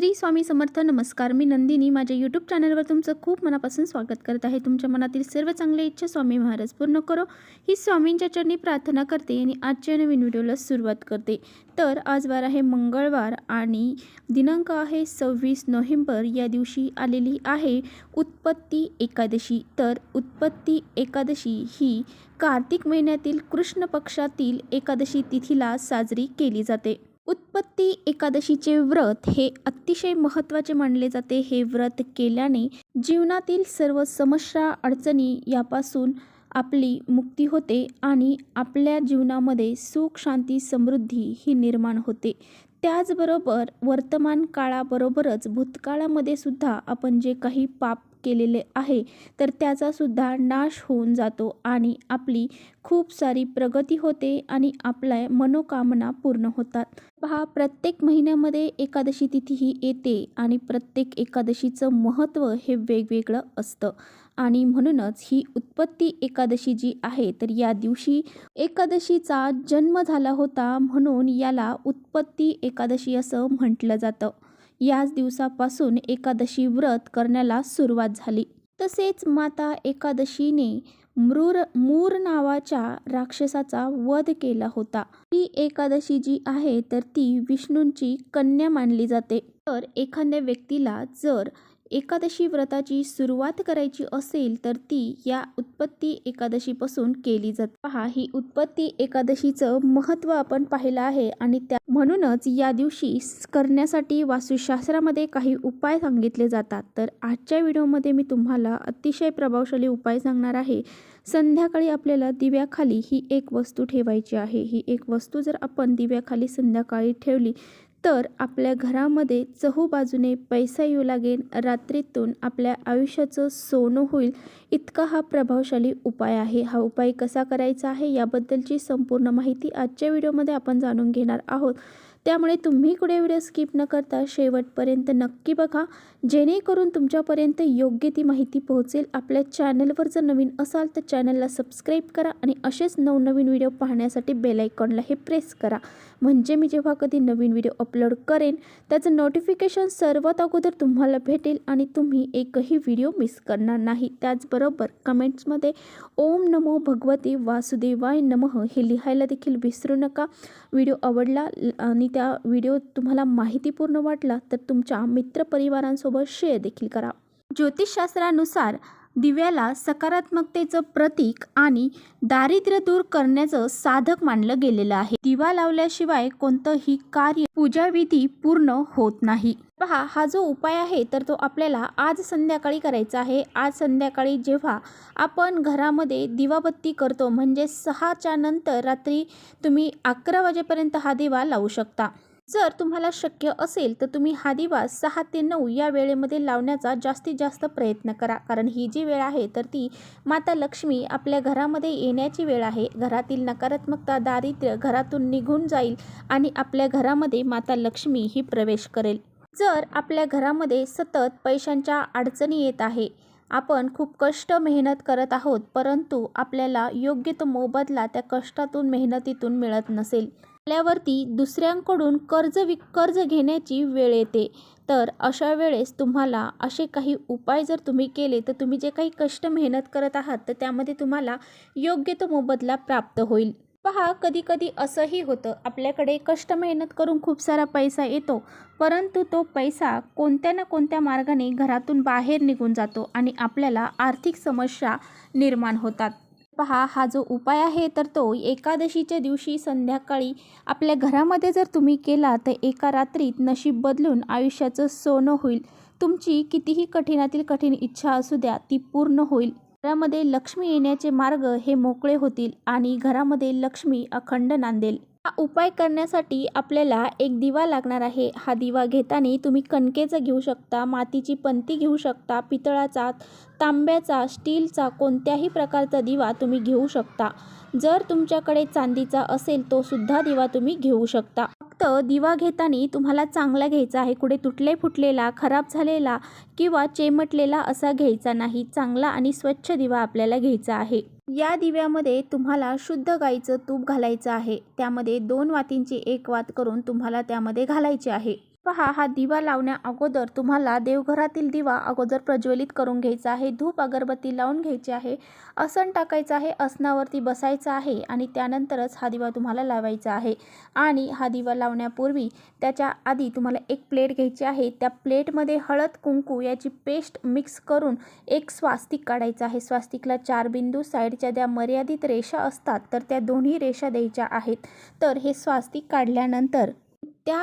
श्री स्वामी समर्थ नमस्कार. मी नंदिनी. माझ्या यूट्यूब चॅनलवर तुमचं खूप मनापासून स्वागत करत आहे. तुमच्या मनातील सर्व चांगल्या इच्छा स्वामी महाराज पूर्ण करो. ही स्वामींच्या चरणी प्रार्थना करते आणि आजच्या नवीन व्हिडिओला सुरुवात करते. तर आज वार आहे मंगळवार आणि दिनांक आहे सव्वीस नोव्हेंबर. या दिवशी आलेली आहे उत्पत्ती एकादशी. तर उत्पत्ती एकादशी ही कार्तिक महिन्यातील कृष्ण पक्षातील एकादशी तिथीला साजरी केली जाते. उत्पत्ती एकादशीचे व्रत हे अतिशय महत्त्वाचे मानले जाते. हे व्रत केल्याने जीवनातील सर्व समस्या अडचणी यापासून आपली मुक्ती होते आणि आपल्या जीवनामध्ये सुख शांती समृद्धी ही निर्माण होते. त्याचबरोबर वर्तमान काळाबरोबरच भूतकाळामध्ये सुद्धा आपण जे काही पाप केलेले आहे तर त्याचासुद्धा नाश होऊन जातो आणि आपली खूप सारी प्रगती होते आणि आपल्या मनोकामना पूर्ण होतात. पहा प्रत्येक महिन्यामध्ये एकादशी तिथी ही येते आणि प्रत्येक एकादशीचं महत्त्व हे वेगवेगळं असतं. आणि म्हणूनच ही उत्पत्ती एकादशी जी आहे तर या दिवशी एकादशीचा जन्म झाला होता म्हणून याला उत्पत्ती एकादशी असं म्हटलं जातं. याच दिवसापासून एकादशी व्रत करण्याला सुरुवात झाली. तसेच माता एकादशीने मृर मूर नावाच्या राक्षसाचा वध केला होता. ही एकादशी जी आहे तर ती विष्णूंची कन्या मानली जाते. तर एखाद्या व्यक्तीला जर एकादशी व्रताची सुरुवात करायची असेल तर ती या उत्पत्ती एकादशीपासून केली जाते. पहा ही उत्पत्ती एकादशीचं महत्त्व आपण पाहिलं आहे आणि त्या म्हणूनच या दिवशी करण्यासाठी वास्तुशास्त्रामध्ये काही उपाय सांगितले जातात. तर आजच्या व्हिडिओमध्ये मी तुम्हाला अतिशय प्रभावशाली उपाय सांगणार आहे. संध्याकाळी आपल्याला दिव्याखाली ही एक वस्तू ठेवायची आहे. ही एक वस्तू जर आपण दिव्याखाली संध्याकाळी ठेवली तर आपल्या घरामध्ये चहूबाजूने पैसा येऊ लागेल. रात्रीतून आपल्या आयुष्याचं सोनं होईल. इतका हा प्रभावशाली उपाय आहे. हा उपाय कसा करायचा आहे याबद्दलची संपूर्ण माहिती आजच्या व्हिडिओमध्ये आपण जाणून घेणार आहोत. त्यामुळे तुम्ही कुठे व्हिडिओ स्किप न करता शेवटपर्यंत नक्की बघा. जेणेकरून तुमच्यापर्यंत योग्य ती माहिती पोहोचेल. आपल्या चॅनलवर जर नवीन असाल तर चॅनलला सबस्क्राईब करा आणि असेच नवनवीन व्हिडिओ पाहण्यासाठी बेलायकॉनला हे प्रेस करा. म्हणजे मी जेव्हा कधी नवीन व्हिडिओ अपलोड करेन त्याचं नोटिफिकेशन सर्वात अगोदर तुम्हाला भेटेल आणि तुम्ही एकही व्हिडिओ मिस करणार नाही. त्याचबरोबर कमेंट्समध्ये ओम नमो भगवती वासुदेवाय नमः हे लिहायला देखील विसरू नका. व्हिडिओ आवडला आणि त्या व्हिडिओ तुम्हाला माहितीपूर्ण वाटला तर तुमच्या मित्रपरिवारांसोबत शेअर देखील करा. ज्योतिषशास्त्रानुसार दिव्याला सकारात्मकतेचं प्रतीक आणि दारिद्र्य दूर करण्याचं साधक मानलं गेलेलं आहे. दिवा लावल्याशिवाय कोणतंही कार्य पूजाविधी पूर्ण होत नाही. पहा हा जो उपाय आहे तर तो आपल्याला आज संध्याकाळी करायचा आहे. आज संध्याकाळी जेव्हा आपण घरामध्ये दिवाबत्ती करतो म्हणजे सहाच्या नंतर रात्री तुम्ही अकरा वाजेपर्यंत हा दिवा लावू शकता. जर तुम्हाला शक्य असेल तर तुम्ही हा दिवा सहा ते नऊ या वेळेमध्ये लावण्याचा जास्तीत जास्त प्रयत्न करा. कारण ही जी वेळ आहे तर ती माता लक्ष्मी आपल्या घरामध्ये येण्याची वेळ आहे. घरातील नकारात्मकता दारिद्र्य घरातून निघून जाईल आणि आपल्या घरामध्ये माता लक्ष्मी ही प्रवेश करेल. जर आपल्या घरामध्ये सतत पैशांच्या अडचणी येत आहे आपण खूप कष्ट मेहनत करत आहोत परंतु आपल्याला योग्य तो मोबदला त्या कष्टातून मेहनतीतून मिळत नसेल. आपल्यावरती दुसऱ्यांकडून कर्ज वि कर्ज घेण्याची वेळ येते. तर अशा वेळेस तुम्हाला असे काही उपाय जर तुम्ही केले तर तुम्ही जे काही कष्ट मेहनत करत आहात तर त्यामध्ये तुम्हाला योग्य तो मोबदला प्राप्त होईल. पहा कधी कधी असंही होतं. आपल्याकडे कष्ट मेहनत करून खूप सारा पैसा येतो परंतु तो पैसा कोणत्या ना कोणत्या मार्गाने घरातून बाहेर निघून जातो आणि आपल्याला आर्थिक समस्या निर्माण होतात. पहा हा जो उपाय आहे तर तो एकादशीच्या दिवशी संध्याकाळी आपल्या घरामध्ये जर तुम्ही केला तर एका रात्रीत नशीब बदलून आयुष्याचं सोनं होईल. तुमची कितीही कठीणातील कठीण इच्छा असू द्या ती पूर्ण होईल. घरामध्ये लक्ष्मी येण्याचे मार्ग हे मोकळे होतील आणि घरामध्ये लक्ष्मी अखंड नांदेल. हा उपाय करण्यासाठी आपल्याला एक दिवा लागणार आहे. हा दिवा घेताना तुम्ही कणकेचा घेऊ शकता मातीची पंती घेऊ शकता पितळाचा तांब्याचा स्टीलचा कोणत्याही प्रकारचा दिवा तुम्ही घेऊ शकता. जर तुमच्याकडे चांदीचा असेल तो सुद्धा दिवा तुम्ही घेऊ शकता. फक्त दिवा घेताना तुम्हाला चांगला घ्यायचा आहे कुठे तुटले फुटलेला खराब झालेला किंवा चेमटलेला असा घ्यायचा नाही. चांगला आणि स्वच्छ दिवा आपल्याला घ्यायचा आहे. या दिव्यामध्ये तुम्हाला शुद्ध गाईचं तूप घालायचं आहे. त्यामध्ये दोन वातींची एक वात करून तुम्हाला त्यामध्ये घालायचे आहे. पहा हा दिवा लावण्या अगोदर तुम्हाला देवघरातील दिवा अगोदर प्रज्वलित करून घ्यायचा आहे धूप अगरबत्ती लावून घ्यायची आहे आसन टाकायचं आहे आसनावरती बसायचं आहे आणि त्यानंतरच हा दिवा तुम्हाला लावायचा आहे. आणि हा दिवा लावण्यापूर्वी त्याच्या आधी तुम्हाला एक प्लेट घ्यायची आहे त्या प्लेटमध्ये हळद कुंकू याची पेस्ट मिक्स करून एक स्वास्तिक काढायचं आहे. स्वास्तिकला चार बिंदू साईडच्या ज्या मर्यादित रेषा असतात तर त्या दोन्ही रेषा द्यायच्या आहेत. तर हे स्वास्तिक काढल्यानंतर त्या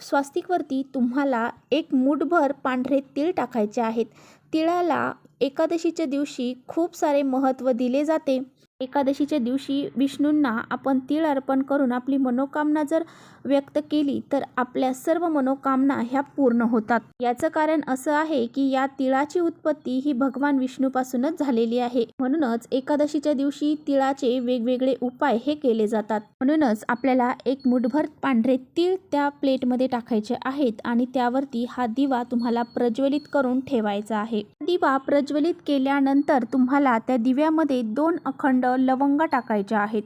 स्वास्तिकवरती तुम्हाला एक मूठभर पांढरे तीळ टाकायचे आहेत. तिळाला एकादशीच्या दिवशी खूप सारे महत्त्व दिले जाते. एकादशीच्या दिवशी विष्णूंना आपण तीळ अर्पण करून आपली मनोकामना जर व्यक्त केली तर आपल्या सर्व मनोकामना ह्या पूर्ण होतात. याचं कारण असं आहे की या तिळाची उत्पत्ती ही भगवान विष्णूपासूनच झालेली आहे. म्हणूनच एकादशीच्या दिवशी तिळाचे वेगवेगळे उपाय हे केले जातात. म्हणूनच आपल्याला एक मुठभर पांढरे तीळ त्या प्लेटमध्ये टाकायचे आहेत आणि त्यावरती हा दिवा तुम्हाला प्रज्वलित करून ठेवायचा आहे. दिवा प्रज्वलित केल्यानंतर तुम्हाला त्या दिव्यामध्ये दोन अखंड लवंगा टाकायच्या आहेत.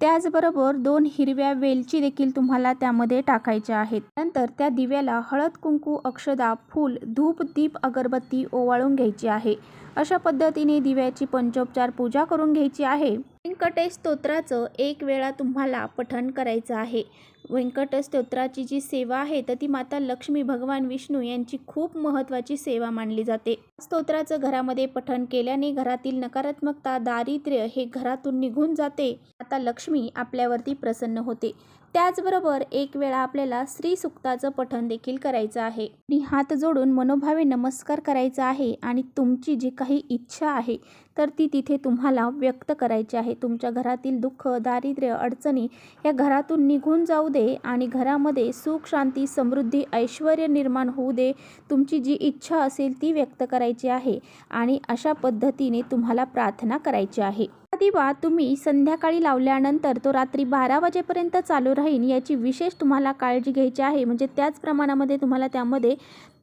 त्याचबरोबर दोन हिरव्या वेलची देखील तुम्हाला त्यामध्ये टाकायच्या आहेत. नंतर त्या दिव्याला हळद कुंकू अक्षदा फूल धूप दीप अगरबत्ती ओवाळून घ्यायची आहे. अशा पद्धतीने दिव्याची पंचोपचार पूजा करून घ्यायची आहे. व्यंकटेश स्तोत्राचं एक वेळा तुम्हाला पठण करायचं आहे. व्यंकट स्तोत्राची जी सेवा आहे तर ती माता लक्ष्मी भगवान विष्णू यांची खूप महत्त्वाची सेवा मानली जाते. स्तोत्राचं घरामध्ये पठण केल्याने घरातील नकारात्मकता दारिद्र्य हे घरातून निघून जाते. आता लक्ष्मी आपल्यावरती प्रसन्न होते. त्याचबरोबर एक वेळा आपल्याला श्री सुक्ताचं पठण देखील करायचं आहे. आणि हात जोडून मनोभावे नमस्कार करायचा आहे आणि तुमची जी काही इच्छा आहे तर ती तिथे तुम्हाला व्यक्त करायची आहे. तुमच्या घरातील दुःख दारिद्र्य अडचणी या घरातून निघून जाऊ दे आणि घरामध्ये सुख शांती समृद्धी ऐश्वर निर्माण होऊ दे. तुमची जी इच्छा असेल ती व्यक्त करायची आहे आणि अशा पद्धतीने तुम्हाला प्रार्थना करायची आहे. दिवा तुम्ही संध्याकाळी लावल्यानंतर तो रात्री बारा वाजेपर्यंत चालू राहील याची विशेष तुम्हाला काळजी घ्यायची आहे. म्हणजे त्याच प्रमाणामध्ये तुम्हाला त्यामध्ये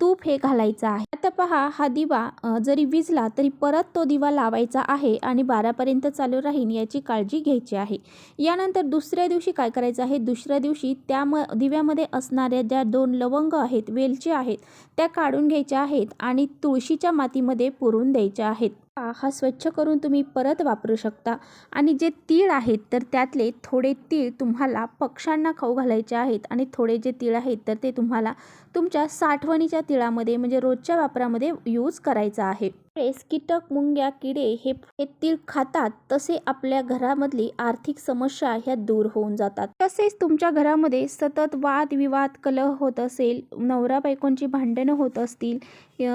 तूप हे घालायचं आहे. आता पहा हा दिवा जरी विजला तरी परत तो दिवा लावायचा आहे आणि बारापर्यंत चालू राहील याची काळजी घ्यायची आहे. यानंतर दुसऱ्या दिवशी काय करायचं आहे? दुसऱ्या दिवशी त्या म दिव्यामध्ये असणाऱ्या ज्या दोन लवंग आहेत वेलचे आहेत त्या काढून घ्यायच्या आहेत आणि तुळशीच्या मातीमध्ये पुरून द्यायच्या आहेत. हा हा स्वच्छ करून तुम्ही परत वापरू शकता. आणि जे तीळ आहेत तर त्यातले थोडे तीळ तुम्हाला पक्ष्यांना खाऊ घालायचे आहेत. आणि थोडे जे तीळ आहेत तर ते तुम्हाला तुमच्या साठवणीच्या तिळामध्ये म्हणजे रोजच्या वापरामध्ये यूज करायचा आहे. वेळेस कीटक मुंग्या किडे हे हे खातात तसे आपल्या घरामधली आर्थिक समस्या ह्या दूर होऊन जातात. तसेच तुमच्या घरामध्ये सतत वाद विवाद कलह होत असेल नवरा बायकोंची भांडणं होत असतील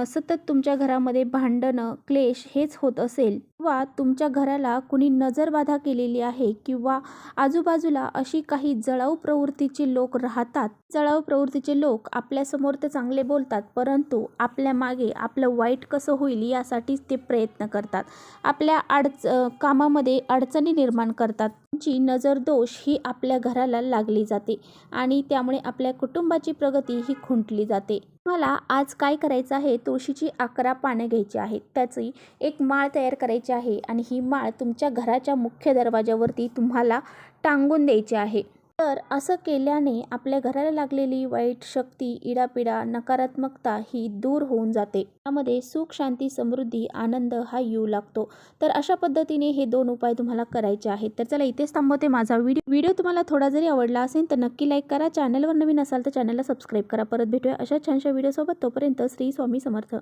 सतत तुमच्या घरामध्ये भांडणं क्लेश हेच होत असेल किंवा तुमच्या घराला कुणी नजरबाधा केलेली आहे किंवा आजूबाजूला अशी काही जळाऊ प्रवृत्तीचे लोक राहतात. जळाऊ प्रवृत्तीचे लोक आपल्यासमोर तर चांगले बोलतात परंतु आपल्या मागे आपलं वाईट कसं होईल यासाठीच ते प्रयत्न करतात. आपल्या अडच कामामध्ये अडचणी निर्माण करतात. त्यांची नजर दोष ही आपल्या घराला लागली जाते आणि त्यामुळे आपल्या कुटुंबाची प्रगती ही खुंटली जाते. मला आज काय करायचं आहे? तुळशीची अकरा पानं घ्यायची आहेत. त्याची एक माळ तयार करायची आहे आणि ही माळ तुमच्या घराच्या मुख्य दरवाजावरती तुम्हाला टांगून द्यायची आहे. तर असं केल्याने आपल्या घराला लागलेली वाईट शक्ती इडापिडा नकारात्मकता ही दूर होऊन जाते. त्यामध्ये सुख शांती समृद्धी आनंद हा येऊ लागतो. तर अशा पद्धतीने हे दोन उपाय तुम्हाला करायचे आहेत. तर चला इथेच थांबवते माझा व्हिडिओ. व्हिडिओ तुम्हाला थोडा जरी आवडला असेल तर नक्की लाईक करा. चॅनलवर नवीन असाल तर चॅनलला सबस्क्राईब करा. परत भेटूया अशा छानशा व्हिडिओसोबत तोपर्यंत श्री स्वामी समर्थ.